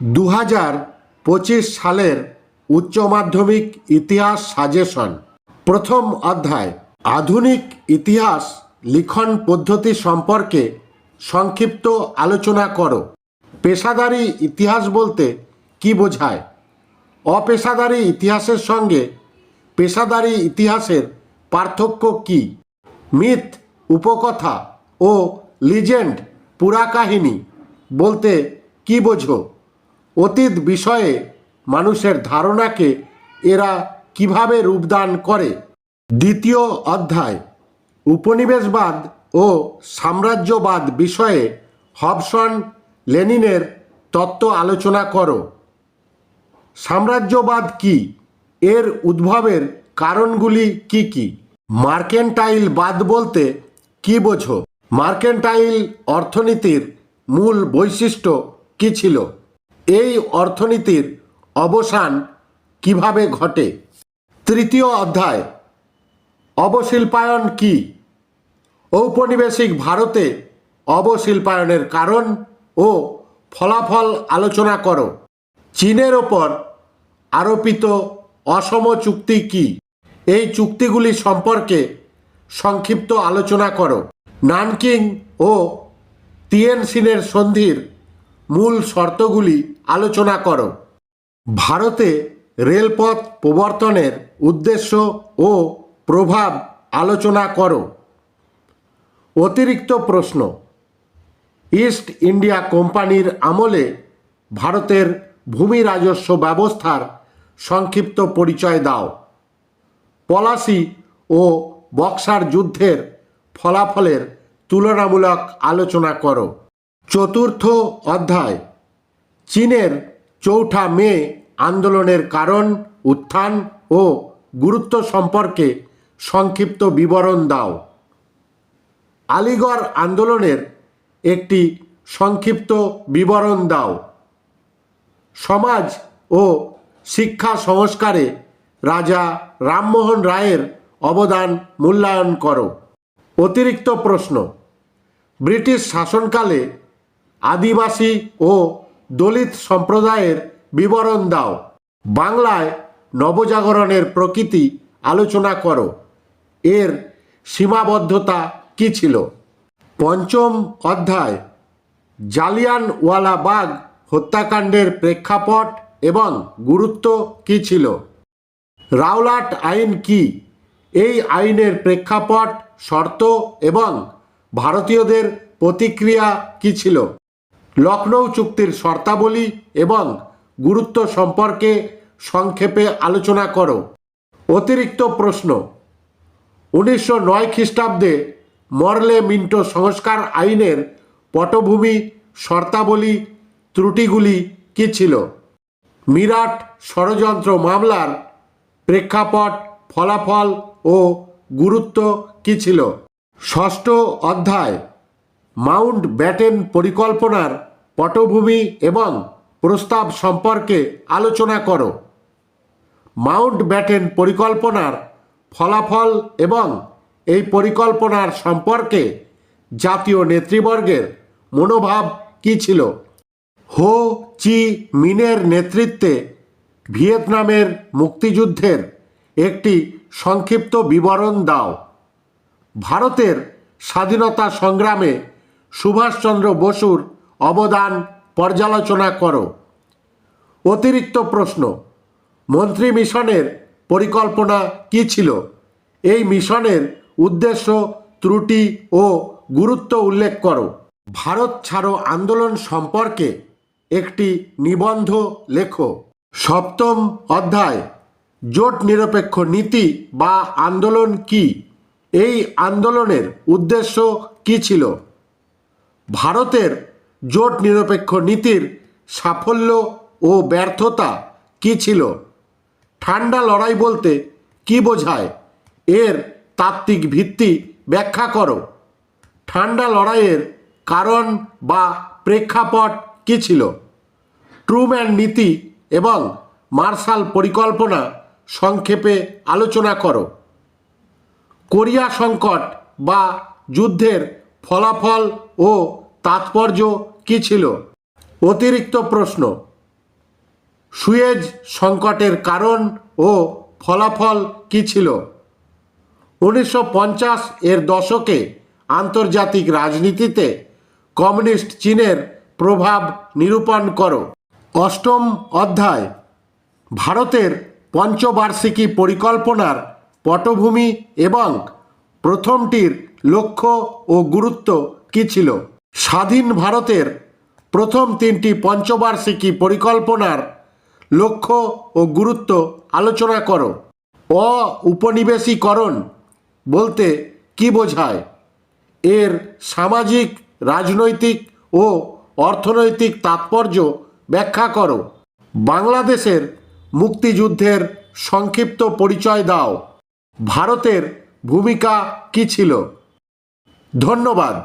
দু হাজার পঁচিশ সালের উচ্চ মাধ্যমিক ইতিহাস সাজেশন। প্রথম অধ্যায়, আধুনিক ইতিহাস লিখন পদ্ধতি সম্পর্কে সংক্ষিপ্ত আলোচনা করো। পেশাদারি ইতিহাস বলতে কি বোঝায়? অপেশাদারি ইতিহাসের সঙ্গে পেশাদারি ইতিহাসের পার্থক্য কি? মিথ, উপকথা ও লিজেন্ড, পুরাকাহিনী বলতে কি বোঝো? অতীত বিষয়ে মানুষের ধারণাকে এরা কীভাবে রূপদান করে? দ্বিতীয় অধ্যায়, উপনিবেশবাদ ও সাম্রাজ্যবাদ বিষয়ে হবসন লেনিনের তত্ত্ব আলোচনা করো। সাম্রাজ্যবাদ কি? এর উদ্ভবের কারণগুলি কি কি? মার্কেন্টাইল বাদ বলতে কি বোঝো? মার্কেন্টাইল অর্থনীতির মূল বৈশিষ্ট্য কি ছিল? এই অর্থনীতির অবসান কীভাবে ঘটে? তৃতীয় অধ্যায়, অবশিল্পায়ন কি? ঔপনিবেশিক ভারতে অবশিল্পায়নের কারণ ও ফলাফল আলোচনা করো। চীনের ওপর আরোপিত অসম চুক্তি কি? এই চুক্তিগুলি সম্পর্কে সংক্ষিপ্ত আলোচনা করো। নানকিং ও তিয়েনসিনের সন্ধির মূল শর্তগুলি আলোচনা করো। ভারতে রেলপথ প্রবর্তনের উদ্দেশ্য ও প্রভাব আলোচনা করো। অতিরিক্ত প্রশ্ন। ইস্ট ইন্ডিয়া কোম্পানির আমলে ভারতের ভূমি রাজস্ব ব্যবস্থার সংক্ষিপ্ত পরিচয় দাও। পলাশি ও বক্সার যুদ্ধের ফলাফলের তুলনামূলক আলোচনা করো। চতুর্থ অধ্যায়। চীনের চৌঠা মে আন্দোলনের কারণ, উত্থান ও গুরুত্ব সম্পর্কে সংক্ষিপ্ত বিবরণ দাও। আলিগড় আন্দোলনের একটি সংক্ষিপ্ত বিবরণ দাও। সমাজ ও শিক্ষা সংস্কারে রাজা রামমোহন রায়ের অবদান মূল্যায়ন করো। অতিরিক্ত প্রশ্ন, ব্রিটিশ শাসনকালে আদিবাসী ও দলিত সম্প্রদায়ের বিবরণ দাও। বাংলায় নবজাগরণের প্রকৃতি আলোচনা করো। এর সীমাবদ্ধতা কি ছিল? পঞ্চম অধ্যায়, জালিয়ানওয়ালাবাগ হত্যাকাণ্ডের প্রেক্ষাপট এবং গুরুত্ব কি ছিল? রাওলাট আইন কি? এই আইনের প্রেক্ষাপট, শর্ত এবং ভারতীয়দের প্রতিক্রিয়া কি ছিল? লখনৌ চুক্তির শর্তাবলী এবং গুরুত্ব সম্পর্কে সংক্ষেপে আলোচনা করো। অতিরিক্ত প্রশ্ন। উনিশশো নয় খ্রিস্টাব্দে মরলে মিন্টো সংস্কার আইনের পটভূমি শর্তাবলী ত্রুটিগুলি কি ছিল? মিরাট ষড়যন্ত্র মামলার প্রেক্ষাপট, ফলাফল ও গুরুত্ব কি ছিল? ষষ্ঠ অধ্যায়, মাউন্ট ব্যাটেন পরিকল্পনার পটভূমি এবং প্রস্তাব সম্পর্কে আলোচনা করো। মাউন্ট ব্যাটেন পরিকল্পনার ফলাফল এবং এই পরিকল্পনার সম্পর্কে জাতীয় নেতৃবর্গের মনোভাব কী ছিল? হো চি মিনের নেতৃত্বে ভিয়েতনামের মুক্তিযুদ্ধের একটি সংক্ষিপ্ত বিবরণ দাও। ভারতের স্বাধীনতা সংগ্রামে সুভাষচন্দ্র বসুর অবদান পর্যালোচনা করো। অতিরিক্ত প্রশ্ন, মন্ত্রী মিশনের পরিকল্পনা কী ছিল? এই মিশনের উদ্দেশ্য, ত্রুটি ও গুরুত্ব উল্লেখ করো। ভারত ছাড়ো আন্দোলন সম্পর্কে একটি নিবন্ধ লেখো। সপ্তম অধ্যায়, জোট নিরপেক্ষ নীতি বা আন্দোলন কি? এই আন্দোলনের উদ্দেশ্য কি ছিল? ভারতের জোট নিরপেক্ষ নীতির সাফল্য ও ব্যর্থতা কি ছিল? ঠান্ডা লড়াই বলতে কি বোঝায়? এর তাত্ত্বিক ভিত্তি ব্যাখ্যা করো। ঠান্ডা লড়াইয়ের কারণ বা প্রেক্ষাপট কি ছিল? ট্রুম্যান নীতি এবং মার্শাল পরিকল্পনা সংক্ষেপে আলোচনা করো। কোরিয়া সংকট বা যুদ্ধের ফলাফল ও তাৎপর্য কি ছিল? অতিরিক্ত প্রশ্ন। সুয়েজ সংকটের কারণ ও ফলাফল কী ছিল? উনিশশো পঞ্চাশ এর দশকে আন্তর্জাতিক রাজনীতিতে কমিউনিস্ট চীনের প্রভাব নিরূপণ করো। অষ্টম অধ্যায়। ভারতের পঞ্চবার্ষিকী পরিকল্পনার পটভূমি এবং প্রথমটির লক্ষ্য ও গুরুত্ব কী ছিল? স্বাধীন ভারতের প্রথম তিনটি পঞ্চবার্ষিকী পরিকল্পনার লক্ষ্য ও গুরুত্ব আলোচনা করো। অ উপনিবেশীকরণ বলতে কি বোঝায়? এর সামাজিক, রাজনৈতিক ও অর্থনৈতিক তাৎপর্য ব্যাখ্যা করো। বাংলাদেশের মুক্তিযুদ্ধের সংক্ষিপ্ত পরিচয় দাও। ভারতের ভূমিকা কী ছিল? ধন্যবাদ।